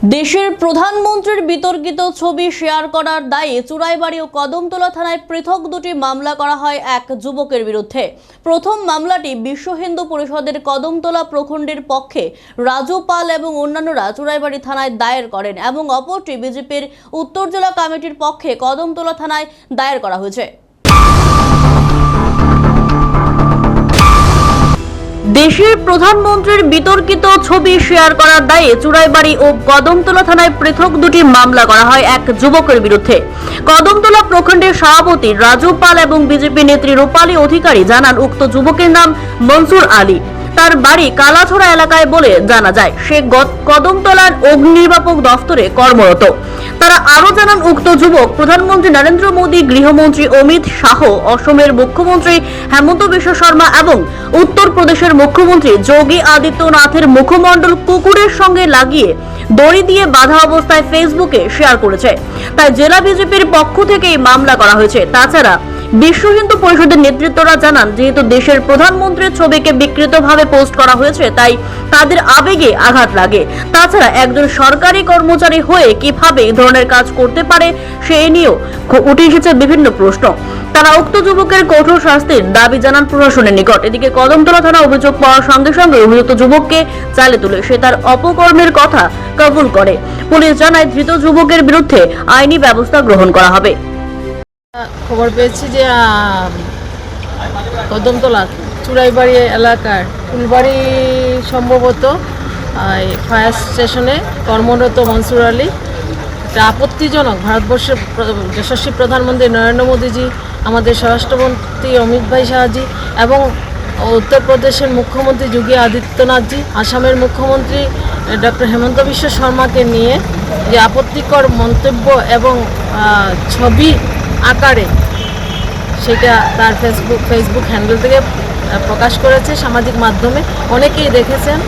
দেশের প্রধানমন্ত্রীর বিতর্কিত ছবি শেয়ার করার দায়ে চুরাইবাড়ি ও কদমতলা থানায় পৃথক দুটি মামলা করা হয় এক যুবকের বিরুদ্ধে। প্রথম মামলাটি বিশ্ব হিন্দু পরিষদের কদমতলা প্রখণ্ডের পক্ষে রাজু পাল এবং অন্যান্যরা চুরাইবাড়ি থানায় দায়ের করেন এবং অপরটি বিজেপির উত্তর জেলা কমিটির পক্ষে কদমতলা থানায় দায়ের করা হয়েছে। দেশের প্রধানমন্ত্রীর বিতর্কিত ছবি শেয়ার করার দায়ে চুরাইবাড়ি ও কদমতলা থানায় পৃথক দুটি মামলা করা হয় এক যুবকের বিরুদ্ধে। কদমতলা প্রখণ্ডের সভাপতি রাজু পাল এবং বিজেপি নেত্রী রূপালী অধিকারী জানান, উক্ত যুবকের নাম মনসুর আলী। তার বাড়ি কালাছড়া এলাকায় বলে জানা যায়। সে কদমতলার অগ্নিনির্বাপক দফতরে কর্মরত। তারা আরও জানান, উক্ত যুবক প্রধানমন্ত্রী নরেন্দ্র মোদী, গৃহমন্ত্রী অমিত শাহ, অসমের মুখ্যমন্ত্রী হেমন্ত বিশ্ব শর্মা এবং উত্তরপ্রদেশের মুখ্যমন্ত্রী যোগী আদিত্যনাথের মুখমণ্ডল কুকুরের সঙ্গে লাগিয়ে দড়ি দিয়ে বাধা অবস্থায় ফেসবুকে শেয়ার করেছে। তাই জেলা বিজেপির পক্ষ থেকে এই মামলা করা হয়েছে। তাছাড়া বিশ্ব হিন্দু পরিষদের নেতৃত্বরা জানান, যেহেতু দেশের প্রধানমন্ত্রীর ছবিকে বিকৃতভাবে পোস্ট করা হয়েছে, তাই তাদের আবেগে আঘাত লাগে। তাছাড়া একজন সরকারি কর্মচারী হয়ে কীভাবে এই ধরনের কাজ করতে পারে, সে নিয়েও উঠে এসেছে বিভিন্ন প্রশ্ন। তারা উক্ত যুবকের কঠোর শাস্তির দাবি জানান প্রশাসনের নিকট। এদিকে কদমতলা থানা অভিযোগ পাওয়ার সঙ্গে সঙ্গে অভিযুক্ত যুবককে চালে তুলে সে তার অপকর্মের কথা কবুল করে। পুলিশ জানায়, ধৃত যুবকের বিরুদ্ধে আইনি ব্যবস্থা গ্রহণ করা হবে। খবর পেয়েছি যে কদমতলা, চুড়াইবাড়ি এলাকার ফুলবাড়ি সম্ভবত ফায়ার স্টেশনে কর্মরত মনসুর আলী। এটা আপত্তিজনক। ভারতবর্ষের যশস্বী প্রধানমন্ত্রী নরেন্দ্র মোদীজি, আমাদের স্বরাষ্ট্রমন্ত্রী অমিত ভাই শাহজি এবং উত্তরপ্রদেশের মুখ্যমন্ত্রী যোগী আদিত্যনাথজি, আসামের মুখ্যমন্ত্রী ডক্টর হেমন্ত বিশ্ব শর্মাকে নিয়ে যে আপত্তিকর মন্তব্য এবং ছবি আকারে। সেটা তার ফেসবুক ফেসবুক হ্যান্ডেল থেকে প্রকাশ করেছে সামাজিক মাধ্যমে। অনেকেই দেখেছেন।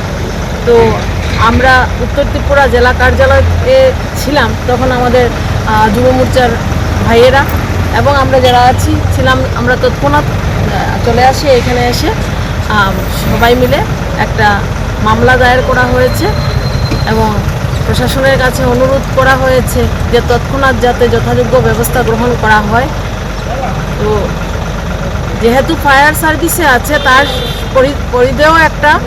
তো আমরা উত্তর ত্রিপুরা জেলা কার্যালয়ে ছিলাম, তখন আমাদের যুব মোর্চার ভাইয়েরা এবং আমরা যারা আছি, ছিলাম, আমরা তৎক্ষণাৎ চলে আসি এখানে এসে। সবাই মিলে একটা মামলা দায়ের করা হয়েছে এবং প্রশাসনের কাছে অনুরোধ করা হয়েছে যে তৎক্ষণাৎ যাতে যথাযোগ্য ব্যবস্থা গ্রহণ করা হয়। তো যেহেতু ফায়ার সার্ভিসে আছে, তার পরি- পরিধেয় একটা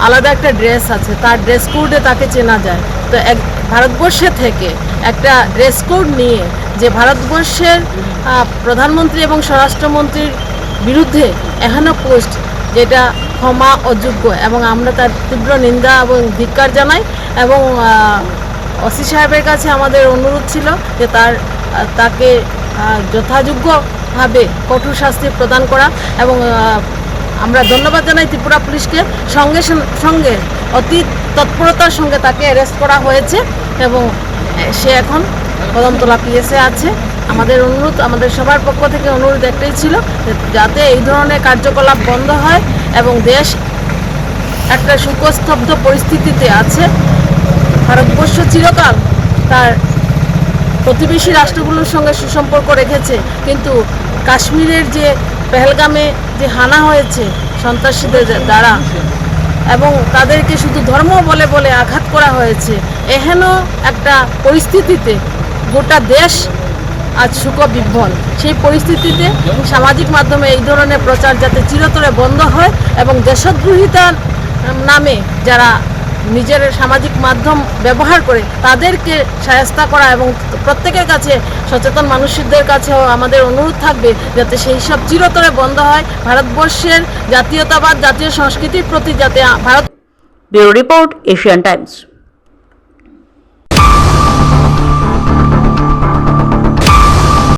আলাদা একটা ড্রেস আছে। তার ড্রেস কোডে তাকে চেনা যায়। তো এক, ভারতবর্ষে থেকে একটা ড্রেস কোড নিয়ে যে ভারতবর্ষের প্রধানমন্ত্রী এবং স্বরাষ্ট্রমন্ত্রীর বিরুদ্ধে এখনও পোস্ট যেটা ক্ষমা অযোগ্য এবং আমরা তার তীব্র নিন্দা এবং ধিক্কার জানাই এবং ওসি সাহেবের কাছে আমাদের অনুরোধ ছিল যে তার, তাকে যথাযোগ্যভাবে কঠোর শাস্তি প্রদান করা এবং আমরা ধন্যবাদ জানাই ত্রিপুরা পুলিশকে। সঙ্গে সঙ্গে অতি তৎপরতার সঙ্গে তাকে অ্যারেস্ট করা হয়েছে এবং সে এখন কদমতলা পিএসে আছে। আমাদের অনুরোধ, আমাদের সবার পক্ষ থেকে অনুরোধ একটাই ছিল যাতে এই ধরনের কার্যকলাপ বন্ধ হয়। এবং দেশ একটা সুকস্তব্ধ পরিস্থিতিতে আছে। ভারতবর্ষ চিরকাল তার প্রতিবেশী রাষ্ট্রগুলোর সঙ্গে সুসম্পর্ক রেখেছে। কিন্তু কাশ্মীরের যে পেহেলগামে যে হানা হয়েছে সন্ত্রাসীদের দ্বারা এবং তাদেরকে শুধু ধর্ম বলে বলে আঘাত করা হয়েছে, এহেন একটা পরিস্থিতিতে গোটা দেশ আজ সুখ বিহ্বল সেই পরিস্থিতিতে সামাজিক মাধ্যমে এই ধরনের প্রচার যাতে চিরতরে বন্ধ হয় এবং দেশদ্রোহিতার নামে যারা নিজের সামাজিক মাধ্যম ব্যবহার করে, তাদেরকে সায়স্তা করা এবং প্রত্যেকের কাছে সচেতন মানুষদের কাছেও আমাদের অনুরোধ থাকবে যাতে সেই সব চিরতরে বন্ধ হয়। ভারতবর্ষের জাতীয়তাবাদ, জাতীয় সংস্কৃতির প্রতি যাতে Bharat bureau report Asian Times.